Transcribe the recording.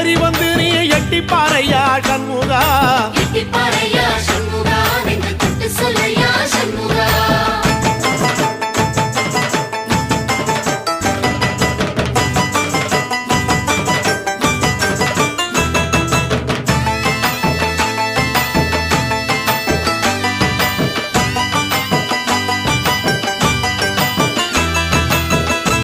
ஏறி வந்து நீ எட்டி பாறையா சண்முகா? எட்டிப்பாறையா